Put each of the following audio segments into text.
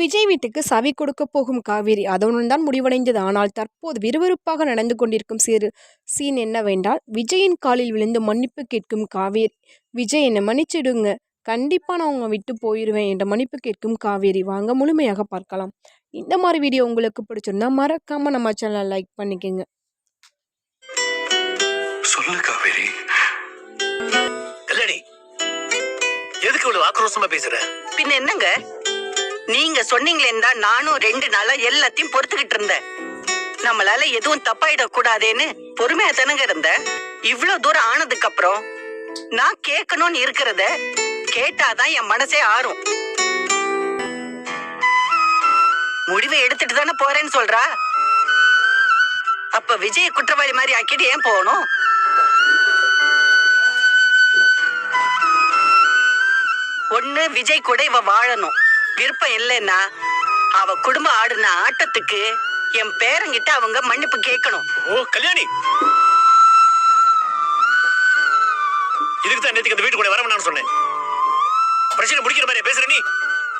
விஜய் வீட்டுக்கு சவி கொடுக்க போகும் காவேரி அதனுடன் தான் முடிவடைந்தது. ஆனால் தற்போது விறுவிறுப்பாக நடந்து கொண்டிருக்கும் சிறு சீன் என்னவென்றால் விஜயின் காலில் விழுந்து மன்னிப்பு கேட்கும் காவேரி. விஜய் என்னை மன்னிச்சிடுங்க. கண்டிப்பாக நான் உங்க விட்டு போயிடுவேன் என்ற மன்னிப்பு கேட்கும் காவேரி. வாங்க முழுமையாக பார்க்கலாம். இந்த மாதிரி வீடியோ உங்களுக்கு பிடிச்சிருந்தா மறக்காம நம்ம சேனலை லைக் பண்ணிக்கோங்க. சொல்லு காவேரி. எதுக்கு இவ்வளவு ஆக்ரோஷமா பேசுற? பின்ன என்னங்க? நீங்க சொன்னீங்களேன்னு தான் நானும் ரெண்டு நாளா எல்லாத்தையும் பொறுத்துக்கிட்டு இருந்தேன். நம்மளால எதுவும் தப்பாயிடக் கூடாதேன்னு பொறுமையா தானங்க இருந்த இவ்வளவு தூரம் ஆனதுக்கு அப்புறம் நான் கேட்கணும்னு இருக்கிறத கேட்டாதான் என் மனசே ஆறும். முடிவை எடுத்துட்டு தானே போறேன்னு சொல்றா? அப்ப விஜய குற்றவாளி மாதிரி ஆக்கிட்டு ஏன் போகணும்? ஒண்ணு விஜய் கூட இவ வாழணும். விருப்பம் இல்லைன்னா அவ குடும்பம் ஆடுன ஆட்டத்துக்கு என் பேரங்கிட்ட அவங்க மன்னிப்பு கேட்கணும். ஓ கல்யாணி. இதுக்கு தான் நேத்துக்கு அந்த வீட்டுக்குள்ள வர வேணாம்னு சொன்னேன். பிரச்சனை முடிக்கிற மாதிரி பேசுற நீ?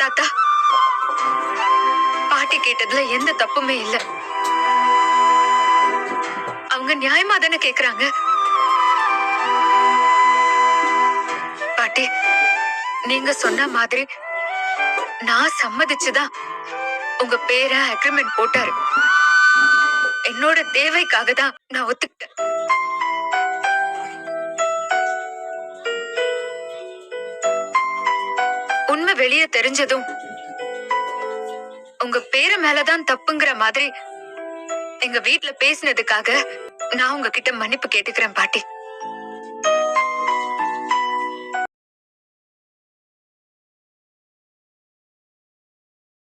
தாத்தா பாட்டி கேட்டதுல எந்த தப்புமே இல்ல. அவங்க நியாயமா தானே கேக்குறாங்க? பாட்டி நீங்க சொன்ன மாதிரி நான் சம்மதிச்சுதான் உங்க பேர அக்ரிமெண்ட் போட்டாரு. என்னோட தேவைக்காக தான் நான் ஒத்துக்கிட்டேன். உண்மை வெளியே தெரிஞ்சதும் உங்க பேரு மேலதான் தப்புங்கிற மாதிரி எங்க வீட்டுல பேசினதுக்காக நான் உங்ககிட்ட மன்னிப்பு கேட்டுக்கிறேன் பாட்டி.